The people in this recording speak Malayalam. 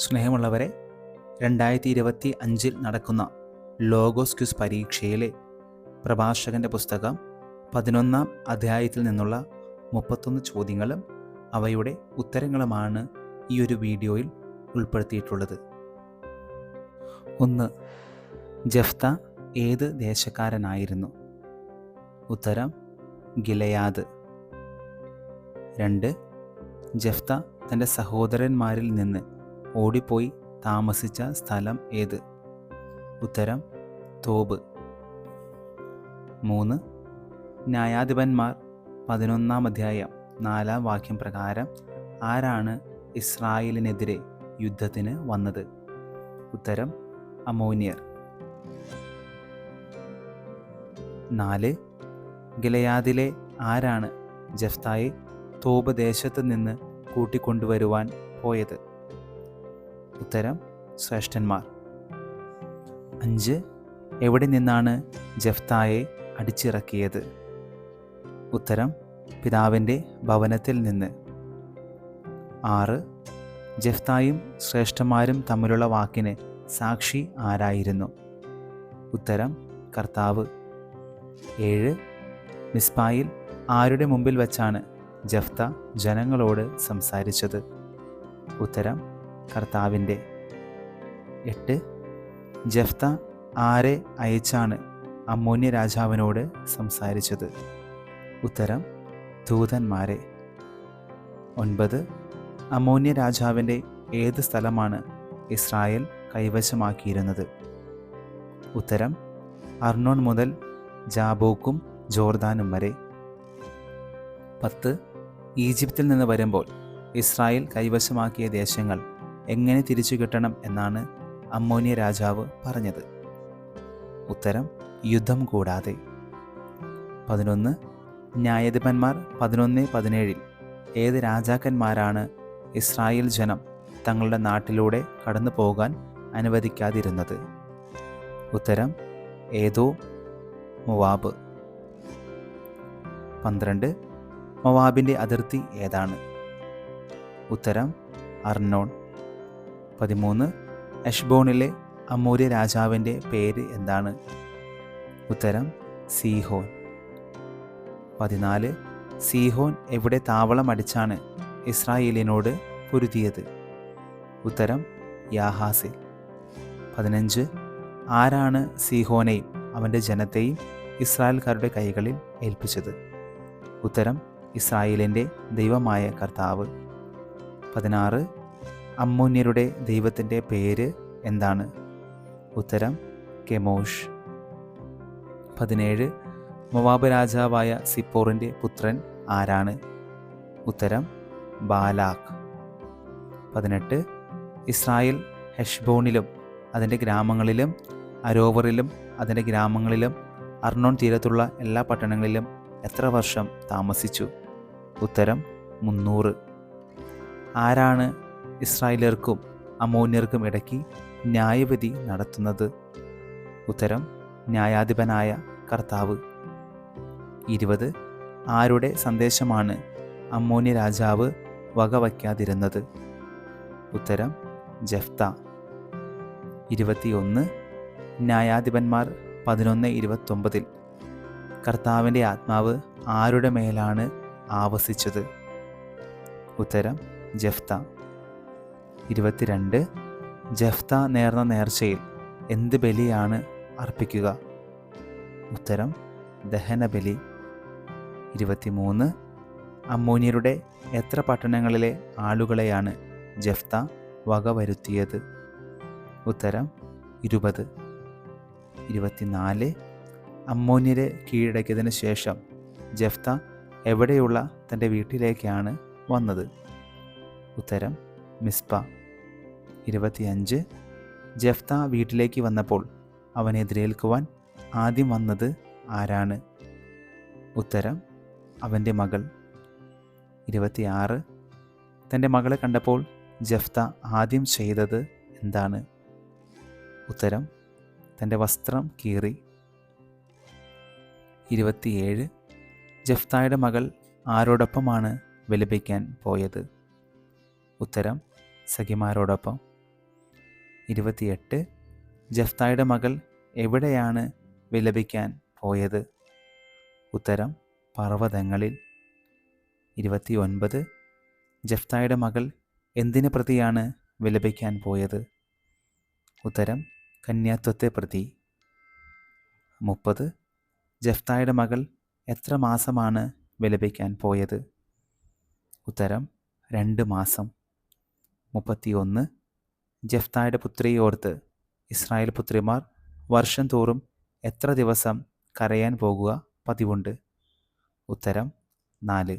സ്നേഹമുള്ളവരെ രണ്ടായിരത്തി ഇരുപത്തി അഞ്ചിൽ നടക്കുന്ന ലോഗോസ് ക്യൂസ് പരീക്ഷയിലെ പ്രഭാഷകന്റെ പുസ്തകം പതിനൊന്നാം അധ്യായത്തിൽ നിന്നുള്ള മുപ്പത്തൊന്ന് ചോദ്യങ്ങളും അവയുടെ ഉത്തരങ്ങളുമാണ് ഈ ഒരു വീഡിയോയിൽ ഉൾപ്പെടുത്തിയിട്ടുള്ളത്. ഒന്ന് ജഫ്ത ഏത് ദേശക്കാരനായിരുന്നു? ഉത്തരം ഗിലയാദ്. രണ്ട് ജഫ്ത തന്റെ സഹോദരന്മാരിൽ നിന്ന് ഓടിപ്പോയി താമസിച്ച സ്ഥലം ഏത്? ഉത്തരം തോബ് മൂന്ന് ന്യായാധിപന്മാർ. പതിനൊന്നാം അധ്യായം നാലാം വാക്യം പ്രകാരം ആരാണ് ഇസ്രായേലിനെതിരെ യുദ്ധത്തിന് വന്നത്? ഉത്തരം അമോനിയർ. നാല് ഗിലയാദിലെ ആരാണ് ജഫ്തായെ തോപദേശത്ത് നിന്ന് കൂട്ടിക്കൊണ്ടുവരുവാൻ പോയത്? ഉത്തരം ശ്രേഷ്ഠന്മാർ. അഞ്ച് എവിടെ നിന്നാണ് ജഫ്തായെ അടിച്ചിറക്കിയത്? ഉത്തരം പിതാവിന്റെ ഭവനത്തിൽ നിന്ന്. ആറ് ജഫ്തായും ശ്രേഷ്ഠന്മാരും തമ്മിലുള്ള വാക്കിന് സാക്ഷി ആരായിരുന്നു? ഉത്തരം കർത്താവ്. ഏഴ് മിസ്ബായിൽ ആരുടെ മുമ്പിൽ വച്ചാണ് ജഫ്ത ജനങ്ങളോട് സംസാരിച്ചത്? ഉത്തരം കർത്താവിന്റെ. എട്ട് ജഫ്ത ആരെ അയച്ചാണ് അമ്മോന്യ രാജാവിനോട് സംസാരിച്ചത്? ഉത്തരം ദൂതന്മാരെ. ഒൻപത് അമോന്യ രാജാവിന്റെ ഏത് സ്ഥലമാണ് ഇസ്രായേൽ കൈവശമാക്കിയിരുന്നത്? ഉത്തരം അർണോൺ മുതൽ ജാബോക്കും ജോർദാനും വരെ. പത്ത് ഈജിപ്തിൽ നിന്ന് വരുമ്പോൾ ഇസ്രായേൽ കൈവശമാക്കിയ ദേശങ്ങൾ എങ്ങനെ തിരിച്ചു കിട്ടണം എന്നാണ് അമ്മോനിയ രാജാവ് പറഞ്ഞത്. ഉത്തരം യുദ്ധം കൂടാതെ. പതിനൊന്ന് ന്യായാധിപന്മാർ പതിനൊന്ന് പതിനേഴിൽ ഏത് രാജാക്കന്മാരാണ് ഇസ്രായേൽ ജനം തങ്ങളുടെ നാട്ടിലൂടെ കടന്നു പോകാൻ അനുവദിക്കാതിരുന്നത്? ഉത്തരം ഏതോ മൊവാബ്. പന്ത്രണ്ട് മൊവാബിന്റെ അതിർത്തി ഏതാണ്? ഉത്തരം അർണോൺ പതിമൂന്ന് എഷ്ബോണിലെ അമൂര്യ രാജാവിന്റെ പേര് എന്താണ്? ഉത്തരം സീഹോൻ. പതിനാല് സീഹോൻ എവിടെ താവളം അടിച്ചാണ് ഇസ്രായേലിനോട് പൊരുതിയത്? ഉത്തരം യാഹാസിൽ. പതിനഞ്ച് ആരാണ് സീഹോനെയും അവന്റെ ജനത്തെയും ഇസ്രായേൽക്കാരുടെ കൈകളിൽ ഏൽപ്പിച്ചത്? ഉത്തരം ഇസ്രായേലിന്റെ ദൈവമായ കർത്താവ്. പതിനാറ് അമ്മൂന്യരുടെ ദൈവത്തിന്റെ പേര് എന്താണ്? ഉത്തരം കെമോഷ്. പതിനേഴ് മൊവാബ് രാജാവായ സിപ്പോറിന്റെ പുത്രൻ ആരാണ്? ഉത്തരം ബാലാഖ്. പതിനെട്ട് ഇസ്രായേൽ ഹെഷ്ബോണിലും അതിന്റെ ഗ്രാമങ്ങളിലും അരോവറിലും അതിന്റെ ഗ്രാമങ്ങളിലും അർണോൺ തീരത്തുള്ള എല്ലാ പട്ടണങ്ങളിലും എത്ര വർഷം താമസിച്ചു? ഉത്തരം മുന്നൂറ്. ആരാണ് ഇസ്രായേലർക്കും അമോന്യർക്കും ഇടയ്ക്ക് ന്യായവിധി നടത്തുന്നത്. ഉത്തരം ന്യായാധിപനായ കർത്താവ്. ഇരുപത് ആരുടെ സന്ദേശമാണ് അമ്മോന്യ രാജാവ് വകവയ്ക്കാതിരുന്നത്? ഉത്തരം ജഫ്ത. ഇരുപത്തിയൊന്ന് ന്യായാധിപന്മാർ പതിനൊന്ന് ഇരുപത്തൊമ്പതിൽ. കർത്താവിന്റെ ആത്മാവ് ആരുടെ മേലാണ് ആവസിച്ചത്? ഉത്തരം ജഫ്ത. ഇരുപത്തിരണ്ട് ജഫ്ത നേർന്ന നേർച്ചയിൽ എന്ത് ബലിയാണ് അർപ്പിക്കുക? ഉത്തരം ദഹനബലി ഇരുപത്തിമൂന്ന് അമ്മോന്യരുടെ എത്ര പട്ടണങ്ങളിലെ ആളുകളെയാണ് ജഫ്ത വകവരുത്തിയത് ഉത്തരം ഇരുപത്. ഇരുപത്തിനാല് അമ്മോന്യരെ കീഴടക്കിയതിന് ശേഷം ജഫ്ത എവിടെയുള്ള തന്റെ വീട്ടിലേക്കാണ് വന്നത്? ഉത്തരം മിസ്പ. ഇരുപത്തിയഞ്ച്. ജഫ്ത വീട്ടിലേക്ക് വന്നപ്പോൾ അവനെ എതിരേൽക്കുവാൻ ആദ്യം വന്നത് ആരാണ്? ഉത്തരം അവന്റെ മകൾ. ഇരുപത്തിയാറ്. തന്റെ മകളെ കണ്ടപ്പോൾ ജഫ്ത ആദ്യം ചെയ്തത് എന്താണ്? ഉത്തരം തന്റെ വസ്ത്രം കീറി. ഇരുപത്തിയേഴ്. ജഫ്തായുടെ മകൾ ആരോടൊപ്പമാണ് വിലപിക്കാൻ പോയത്? ഉത്തരം സഖിമാരോടൊപ്പം. ഇരുപത്തിയെട്ട് ജഫ്തായുടെ മകൾ എവിടെയാണ് വിലപിക്കാൻ പോയത്? ഉത്തരം പർവതങ്ങളിൽ. ഇരുപത്തിയൊൻപത് ജഫ്തായുടെ മകൾ എന്തിനെ പ്രതിയാണ് വിലപിക്കാൻ പോയത്? ഉത്തരം കന്യാത്വത്തെ പ്രതി. മുപ്പത് ജഫ്തായുടെ മകൾ എത്ര മാസമാണ് വിലപിക്കാൻ പോയത്? ഉത്തരം രണ്ട് മാസം. മുപ്പത്തിയൊന്ന് ജഫ്തായുടെ പുത്രിയോർത്ത് ഇസ്രായേൽ പുത്രിമാർ വർഷം തോറും എത്ര ദിവസം കരയാൻ പോകുക പതിവുണ്ട്? ഉത്തരം നാല്.